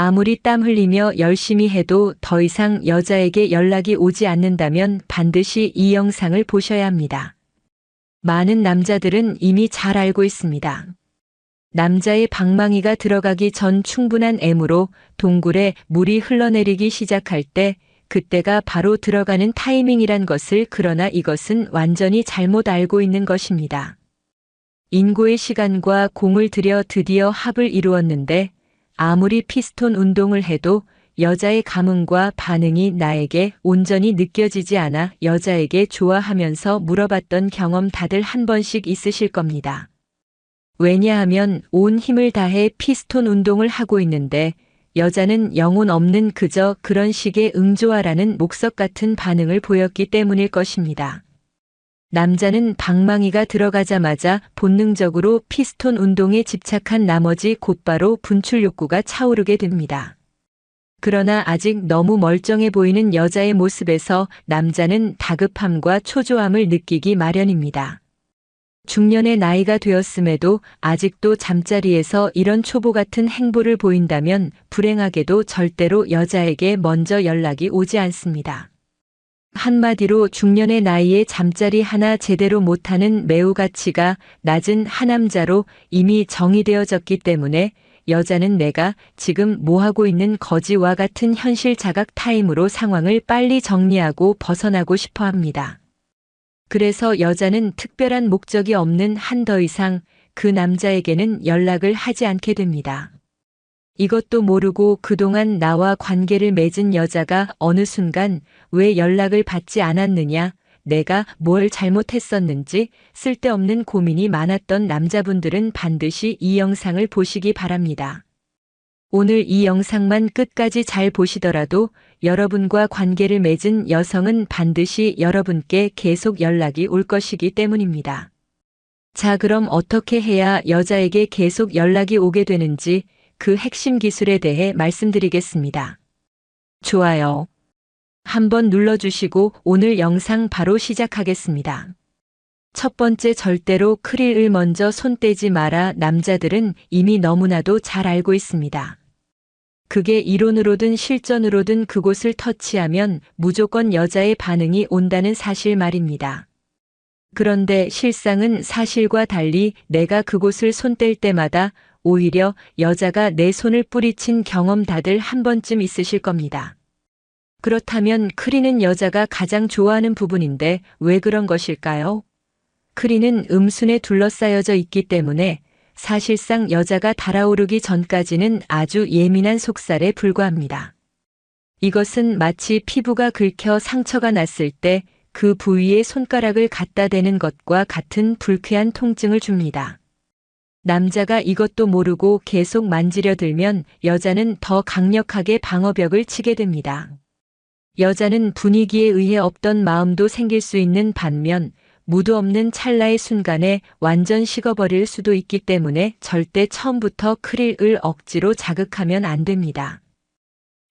아무리 땀 흘리며 열심히 해도 더 이상 여자에게 연락이 오지 않는다면 반드시 이 영상을 보셔야 합니다. 많은 남자들은 이미 잘 알고 있습니다. 남자의 방망이가 들어가기 전 충분한 M으로 동굴에 물이 흘러내리기 시작할 때 그때가 바로 들어가는 타이밍이란 것을 그러나 이것은 완전히 잘못 알고 있는 것입니다. 인고의 시간과 공을 들여 드디어 합을 이루었는데 아무리 피스톤 운동을 해도 여자의 감흥과 반응이 나에게 온전히 느껴지지 않아 여자에게 좋아하면서 물어봤던 경험 다들 한 번씩 있으실 겁니다. 왜냐하면 온 힘을 다해 피스톤 운동을 하고 있는데 여자는 영혼 없는 그저 그런 식의 응조하라는 목석 같은 반응을 보였기 때문일 것입니다. 남자는 방망이가 들어가자마자 본능적으로 피스톤 운동에 집착한 나머지 곧바로 분출 욕구가 차오르게 됩니다. 그러나 아직 너무 멀쩡해 보이는 여자의 모습에서 남자는 다급함과 초조함을 느끼기 마련입니다. 중년의 나이가 되었음에도 아직도 잠자리에서 이런 초보 같은 행보를 보인다면 불행하게도 절대로 여자에게 먼저 연락이 오지 않습니다. 한마디로 중년의 나이에 잠자리 하나 제대로 못하는 매우 가치가 낮은 하남자로 이미 정의되어졌기 때문에 여자는 내가 지금 뭐하고 있는 거지와 같은 현실 자각 타임으로 상황을 빨리 정리하고 벗어나고 싶어 합니다. 그래서 여자는 특별한 목적이 없는 한 더 이상 그 남자에게는 연락을 하지 않게 됩니다. 이것도 모르고 그동안 나와 관계를 맺은 여자가 어느 순간 왜 연락을 받지 않았느냐, 내가 뭘 잘못했었는지 쓸데없는 고민이 많았던 남자분들은 반드시 이 영상을 보시기 바랍니다. 오늘 이 영상만 끝까지 잘 보시더라도 여러분과 관계를 맺은 여성은 반드시 여러분께 계속 연락이 올 것이기 때문입니다. 자, 그럼 어떻게 해야 여자에게 계속 연락이 오게 되는지 그 핵심 기술에 대해 말씀드리겠습니다. 좋아요. 한번 눌러주시고 오늘 영상 바로 시작하겠습니다. 첫 번째 절대로 크릴을 먼저 손 떼지 마라 남자들은 이미 너무나도 잘 알고 있습니다. 그게 이론으로든 실전으로든 그곳을 터치하면 무조건 여자의 반응이 온다는 사실 말입니다. 그런데 실상은 사실과 달리 내가 그곳을 손 뗄 때마다 오히려 여자가 내 손을 뿌리친 경험 다들 한 번쯤 있으실 겁니다. 그렇다면 크리는 여자가 가장 좋아하는 부분인데 왜 그런 것일까요? 크리는 음순에 둘러싸여져 있기 때문에 사실상 여자가 달아오르기 전까지는 아주 예민한 속살에 불과합니다. 이것은 마치 피부가 긁혀 상처가 났을 때 그 부위에 손가락을 갖다 대는 것과 같은 불쾌한 통증을 줍니다. 남자가 이것도 모르고 계속 만지려 들면 여자는 더 강력하게 방어벽을 치게 됩니다. 여자는 분위기에 의해 없던 마음도 생길 수 있는 반면 무드 없는 찰나의 순간에 완전 식어버릴 수도 있기 때문에 절대 처음부터 크릴을 억지로 자극하면 안 됩니다.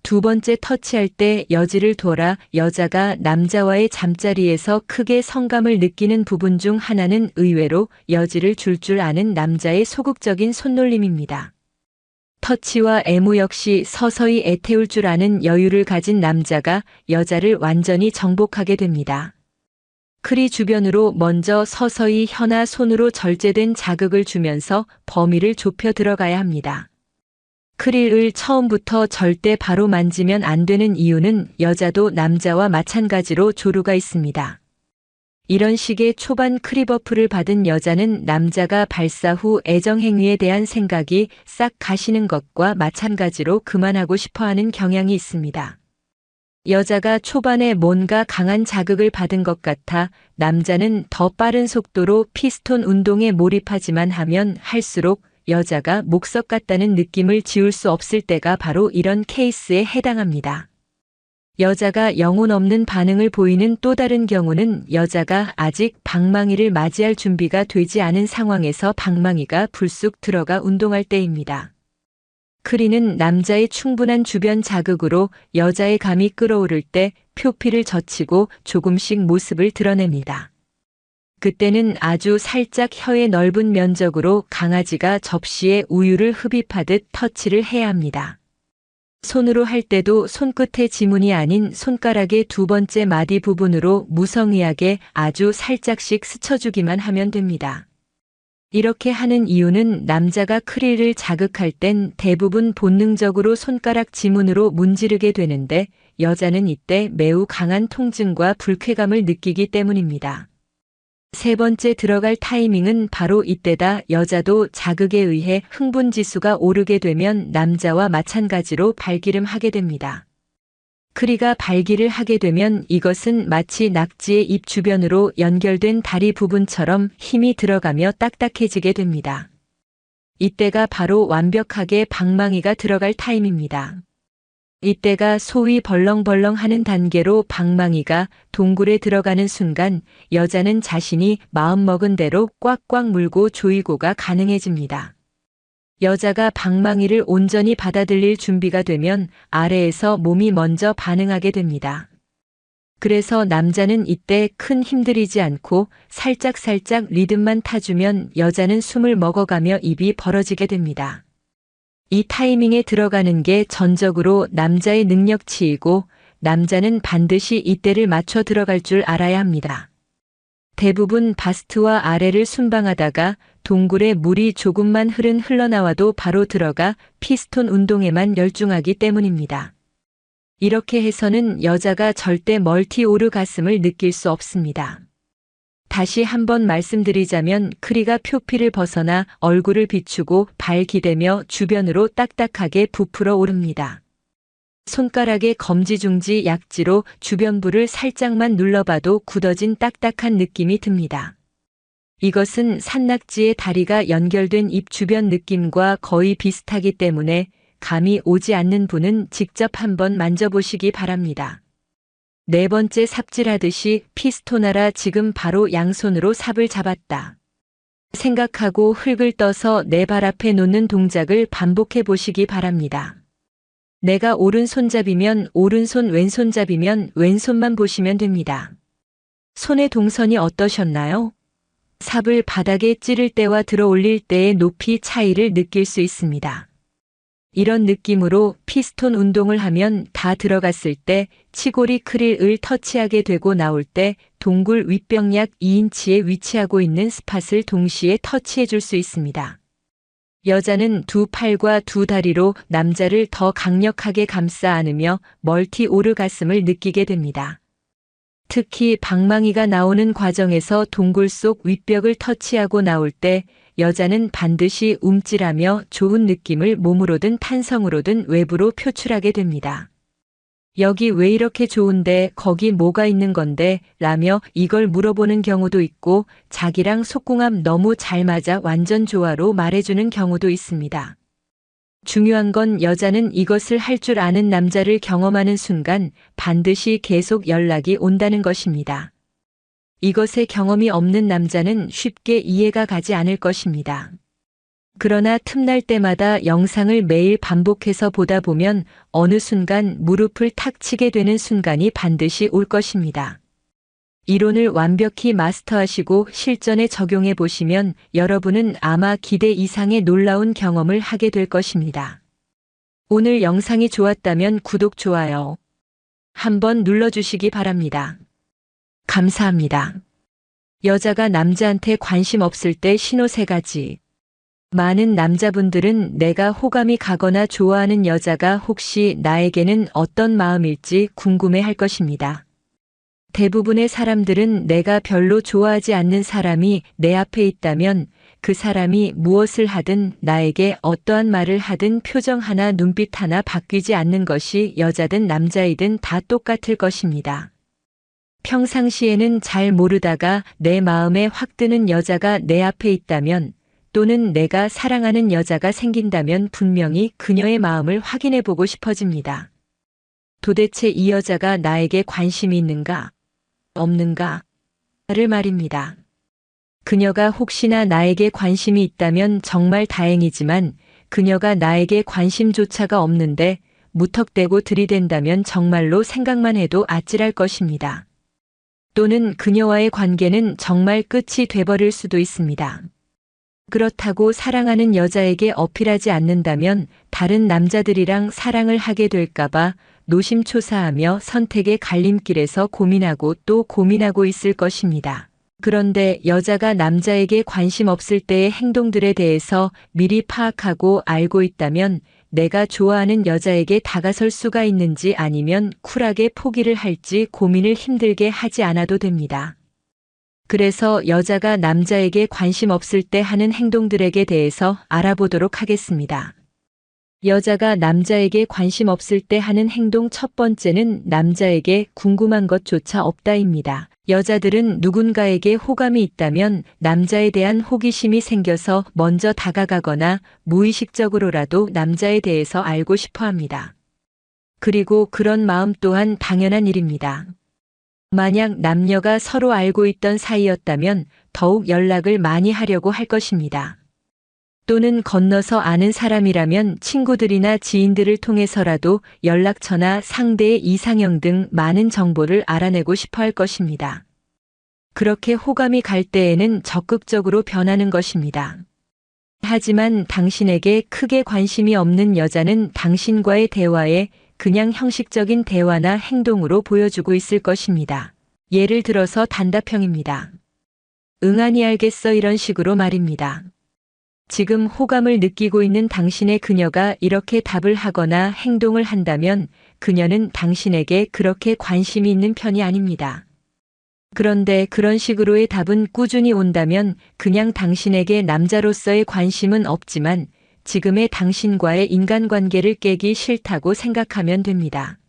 두 번째 터치할 때 여지를 둬라 여자가 남자와의 잠자리에서 크게 성감을 느끼는 부분 중 하나는 의외로 여지를 줄줄 아는 남자의 소극적인 손놀림입니다. 터치와 애무 역시 서서히 애태울 줄 아는 여유를 가진 남자가 여자를 완전히 정복하게 됩니다. 크리 주변으로 먼저 서서히 혀나 손으로 절제된 자극을 주면서 범위를 좁혀 들어가야 합니다. 크릴을 처음부터 절대 바로 만지면 안 되는 이유는 여자도 남자와 마찬가지로 조루가 있습니다. 이런 식의 초반 크리버프를 받은 여자는 남자가 발사 후 애정행위에 대한 생각이 싹 가시는 것과 마찬가지로 그만하고 싶어 하는 경향이 있습니다. 여자가 초반에 뭔가 강한 자극을 받은 것 같아 남자는 더 빠른 속도로 피스톤 운동에 몰입하지만 하면 할수록 여자가 목석 같다는 느낌을 지울 수 없을 때가 바로 이런 케이스에 해당합니다. 여자가 영혼 없는 반응을 보이는 또 다른 경우는 여자가 아직 방망이를 맞이할 준비가 되지 않은 상황에서 방망이가 불쑥 들어가 운동할 때입니다. 크리는 남자의 충분한 주변 자극으로 여자의 감이 끌어오를 때 표피를 젖히고 조금씩 모습을 드러냅니다. 그때는 아주 살짝 혀의 넓은 면적으로 강아지가 접시에 우유를 흡입하듯 터치를 해야 합니다. 손으로 할 때도 손끝의 지문이 아닌 손가락의 두 번째 마디 부분으로 무성의하게 아주 살짝씩 스쳐주기만 하면 됩니다. 이렇게 하는 이유는 남자가 크릴을 자극할 땐 대부분 본능적으로 손가락 지문으로 문지르게 되는데 여자는 이때 매우 강한 통증과 불쾌감을 느끼기 때문입니다. 세 번째 들어갈 타이밍은 바로 이때다 여자도 자극에 의해 흥분 지수가 오르게 되면 남자와 마찬가지로 발기름하게 됩니다. 크리가 발기를 하게 되면 이것은 마치 낙지의 입 주변으로 연결된 다리 부분처럼 힘이 들어가며 딱딱해지게 됩니다. 이때가 바로 완벽하게 방망이가 들어갈 타임입니다. 이때가 소위 벌렁벌렁 하는 단계로 방망이가 동굴에 들어가는 순간 여자는 자신이 마음먹은 대로 꽉꽉 물고 조이고가 가능해집니다. 여자가 방망이를 온전히 받아들일 준비가 되면 아래에서 몸이 먼저 반응하게 됩니다. 그래서 남자는 이때 큰 힘들이지 않고 살짝살짝 리듬만 타주면 여자는 숨을 먹어가며 입이 벌어지게 됩니다. 이 타이밍에 들어가는 게 전적으로 남자의 능력치이고 남자는 반드시 이때를 맞춰 들어갈 줄 알아야 합니다. 대부분 바스트와 아래를 순방하다가 동굴에 물이 조금만 흐른 흘러나와도 바로 들어가 피스톤 운동에만 열중하기 때문입니다. 이렇게 해서는 여자가 절대 멀티 오르가슴을 느낄 수 없습니다. 다시 한번 말씀드리자면 크리가 표피를 벗어나 얼굴을 비추고 발 기대며 주변으로 딱딱하게 부풀어 오릅니다. 손가락의 검지중지 약지로 주변부를 살짝만 눌러봐도 굳어진 딱딱한 느낌이 듭니다. 이것은 산낙지의 다리가 연결된 입 주변 느낌과 거의 비슷하기 때문에 감이 오지 않는 분은 직접 한번 만져보시기 바랍니다. 네 번째 삽질하듯이 피스토나라 지금 바로 양손으로 삽을 잡았다. 생각하고 흙을 떠서 내 발 앞에 놓는 동작을 반복해 보시기 바랍니다. 내가 오른손잡이면 오른손 왼손잡이면 왼손만 보시면 됩니다. 손의 동선이 어떠셨나요? 삽을 바닥에 찌를 때와 들어 올릴 때의 높이 차이를 느낄 수 있습니다. 이런 느낌으로 피스톤 운동을 하면 다 들어갔을 때 치골이 크릴을 터치하게 되고 나올 때 동굴 윗벽 약 2인치에 위치하고 있는 스팟을 동시에 터치해 줄 수 있습니다. 여자는 두 팔과 두 다리로 남자를 더 강력하게 감싸 안으며 멀티 오르가슴을 느끼게 됩니다. 특히 방망이가 나오는 과정에서 동굴 속 윗벽을 터치하고 나올 때 여자는 반드시 움찔하며 좋은 느낌을 몸으로든 탄성으로든 외부로 표출하게 됩니다. 여기 왜 이렇게 좋은데 거기 뭐가 있는 건데 라며 이걸 물어보는 경우도 있고 자기랑 속궁합 너무 잘 맞아 완전 좋아로 말해주는 경우도 있습니다. 중요한 건 여자는 이것을 할 줄 아는 남자를 경험하는 순간 반드시 계속 연락이 온다는 것입니다. 이것에 경험이 없는 남자는 쉽게 이해가 가지 않을 것입니다. 그러나 틈날 때마다 영상을 매일 반복해서 보다 보면 어느 순간 무릎을 탁 치게 되는 순간이 반드시 올 것입니다. 이론을 완벽히 마스터하시고 실전에 적용해 보시면 여러분은 아마 기대 이상의 놀라운 경험을 하게 될 것입니다. 오늘 영상이 좋았다면 구독, 좋아요 한번 눌러주시기 바랍니다. 감사합니다. 여자가 남자한테 관심 없을 때 신호 세 가지. 많은 남자분들은 내가 호감이 가거나 좋아하는 여자가 혹시 나에게는 어떤 마음일지 궁금해 할 것입니다. 대부분의 사람들은 내가 별로 좋아하지 않는 사람이 내 앞에 있다면 그 사람이 무엇을 하든 나에게 어떠한 말을 하든 표정 하나 눈빛 하나 바뀌지 않는 것이 여자든 남자이든 다 똑같을 것입니다. 평상시에는 잘 모르다가 내 마음에 확 드는 여자가 내 앞에 있다면 또는 내가 사랑하는 여자가 생긴다면 분명히 그녀의 마음을 확인해 보고 싶어집니다. 도대체 이 여자가 나에게 관심이 있는가? 없는가? 를 말입니다. 그녀가 혹시나 나에게 관심이 있다면 정말 다행이지만 그녀가 나에게 관심조차가 없는데 무턱대고 들이댄다면 정말로 생각만 해도 아찔할 것입니다. 또는 그녀와의 관계는 정말 끝이 돼버릴 수도 있습니다. 그렇다고 사랑하는 여자에게 어필하지 않는다면 다른 남자들이랑 사랑을 하게 될까봐 노심초사하며 선택의 갈림길에서 고민하고 또 고민하고 있을 것입니다. 그런데 여자가 남자에게 관심 없을 때의 행동들에 대해서 미리 파악하고 알고 있다면 내가 좋아하는 여자에게 다가설 수가 있는지 아니면 쿨하게 포기를 할지 고민을 힘들게 하지 않아도 됩니다. 그래서 여자가 남자에게 관심 없을 때 하는 행동들에게 대해서 알아보도록 하겠습니다. 여자가 남자에게 관심 없을 때 하는 행동 첫 번째는 남자에게 궁금한 것조차 없다입니다. 여자들은 누군가에게 호감이 있다면 남자에 대한 호기심이 생겨서 먼저 다가가거나 무의식적으로라도 남자에 대해서 알고 싶어 합니다. 그리고 그런 마음 또한 당연한 일입니다. 만약 남녀가 서로 알고 있던 사이였다면 더욱 연락을 많이 하려고 할 것입니다. 또는 건너서 아는 사람이라면 친구들이나 지인들을 통해서라도 연락처나 상대의 이상형 등 많은 정보를 알아내고 싶어 할 것입니다. 그렇게 호감이 갈 때에는 적극적으로 변하는 것입니다. 하지만 당신에게 크게 관심이 없는 여자는 당신과의 대화에 그냥 형식적인 대화나 행동으로 보여주고 있을 것입니다. 예를 들어서 단답형입니다. 응아니 알겠어 이런 식으로 말입니다. 지금 호감을 느끼고 있는 당신의 그녀가 이렇게 답을 하거나 행동을 한다면 그녀는 당신에게 그렇게 관심이 있는 편이 아닙니다. 그런데 그런 식으로의 답은 꾸준히 온다면 그냥 당신에게 남자로서의 관심은 없지만 지금의 당신과의 인간관계를 깨기 싫다고 생각하면 됩니다.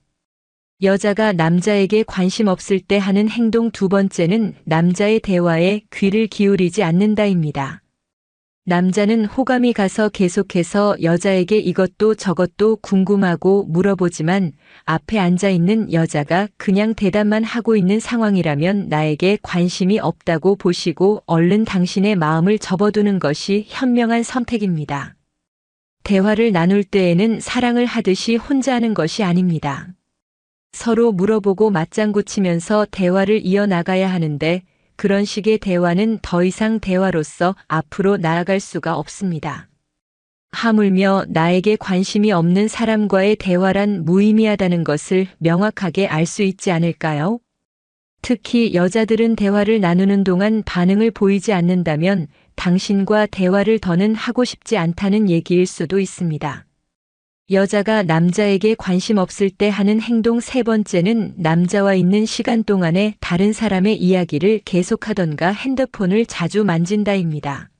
여자가 남자에게 관심 없을 때 하는 행동 두 번째는 남자의 대화에 귀를 기울이지 않는다입니다. 남자는 호감이 가서 계속해서 여자에게 이것도 저것도 궁금하고 물어보지만 앞에 앉아 있는 여자가 그냥 대답만 하고 있는 상황이라면 나에게 관심이 없다고 보시고 얼른 당신의 마음을 접어두는 것이 현명한 선택입니다. 대화를 나눌 때에는 사랑을 하듯이 혼자 하는 것이 아닙니다. 서로 물어보고 맞장구 치면서 대화를 이어나가야 하는데 그런 식의 대화는 더 이상 대화로서 앞으로 나아갈 수가 없습니다. 하물며 나에게 관심이 없는 사람과의 대화란 무의미하다는 것을 명확하게 알 수 있지 않을까요? 특히 여자들은 대화를 나누는 동안 반응을 보이지 않는다면 당신과 대화를 더는 하고 싶지 않다는 얘기일 수도 있습니다. 여자가 남자에게 관심 없을 때 하는 행동 세 번째는 남자와 있는 시간 동안에 다른 사람의 이야기를 계속하던가 핸드폰을 자주 만진다입니다.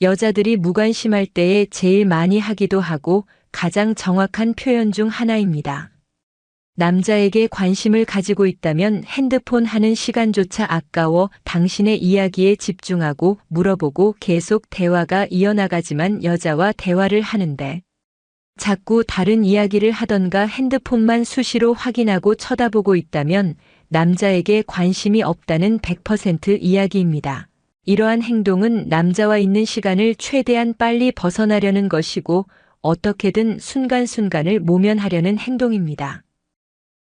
여자들이 무관심할 때에 제일 많이 하기도 하고 가장 정확한 표현 중 하나입니다. 남자에게 관심을 가지고 있다면 핸드폰 하는 시간조차 아까워 당신의 이야기에 집중하고 물어보고 계속 대화가 이어나가지만 여자와 대화를 하는데 자꾸 다른 이야기를 하던가 핸드폰만 수시로 확인하고 쳐다보고 있다면 남자에게 관심이 없다는 100% 이야기입니다. 이러한 행동은 남자와 있는 시간을 최대한 빨리 벗어나려는 것이고 어떻게든 순간순간을 모면하려는 행동입니다.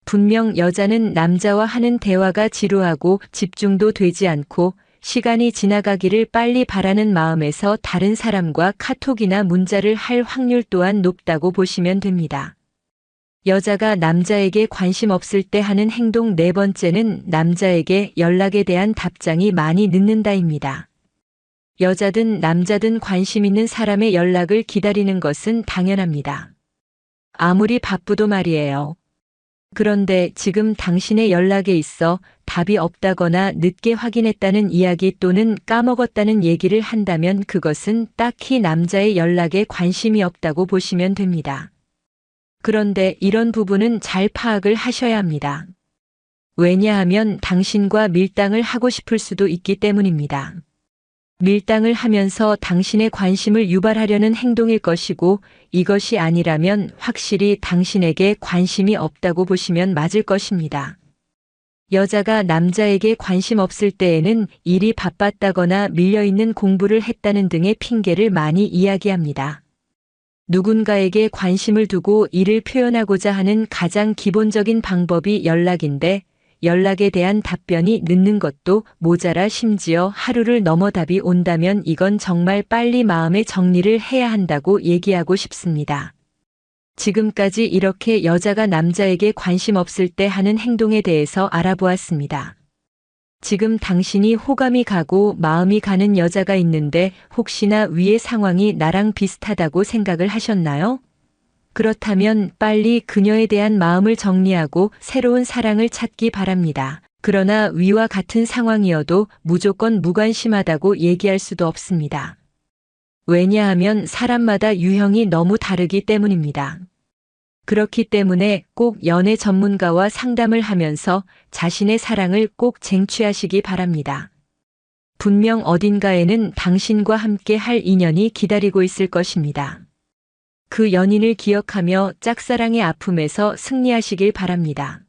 분명 여자는 남자와 하는 대화가 지루하고 집중도 되지 않고 시간이 지나가기를 빨리 바라는 마음에서 다른 사람과 카톡이나 문자를 할 확률 또한 높다고 보시면 됩니다. 여자가 남자에게 관심 없을 때 하는 행동 네 번째는 남자에게 연락에 대한 답장이 많이 늦는다입니다. 여자든 남자든 관심 있는 사람의 연락을 기다리는 것은 당연합니다. 아무리 바쁘도 말이에요. 그런데 지금 당신의 연락에 있어 답이 없다거나 늦게 확인했다는 이야기 또는 까먹었다는 얘기를 한다면 그것은 딱히 남자의 연락에 관심이 없다고 보시면 됩니다. 그런데 이런 부분은 잘 파악을 하셔야 합니다. 왜냐하면 당신과 밀당을 하고 싶을 수도 있기 때문입니다. 밀당을 하면서 당신의 관심을 유발하려는 행동일 것이고 이것이 아니라면 확실히 당신에게 관심이 없다고 보시면 맞을 것입니다. 여자가 남자에게 관심 없을 때에는 일이 바빴다거나 밀려있는 공부를 했다는 등의 핑계를 많이 이야기합니다. 누군가에게 관심을 두고 이를 표현하고자 하는 가장 기본적인 방법이 연락인데 연락에 대한 답변이 늦는 것도 모자라 심지어 하루를 넘어 답이 온다면 이건 정말 빨리 마음의 정리를 해야 한다고 얘기하고 싶습니다. 지금까지 이렇게 여자가 남자에게 관심 없을 때 하는 행동에 대해서 알아보았습니다. 지금 당신이 호감이 가고 마음이 가는 여자가 있는데 혹시나 위의 상황이 나랑 비슷하다고 생각을 하셨나요? 그렇다면 빨리 그녀에 대한 마음을 정리하고 새로운 사랑을 찾기 바랍니다. 그러나 위와 같은 상황이어도 무조건 무관심하다고 얘기할 수도 없습니다. 왜냐하면 사람마다 유형이 너무 다르기 때문입니다. 그렇기 때문에 꼭 연애 전문가와 상담을 하면서 자신의 사랑을 꼭 쟁취하시기 바랍니다. 분명 어딘가에는 당신과 함께 할 인연이 기다리고 있을 것입니다. 그 연인을 기억하며 짝사랑의 아픔에서 승리하시길 바랍니다.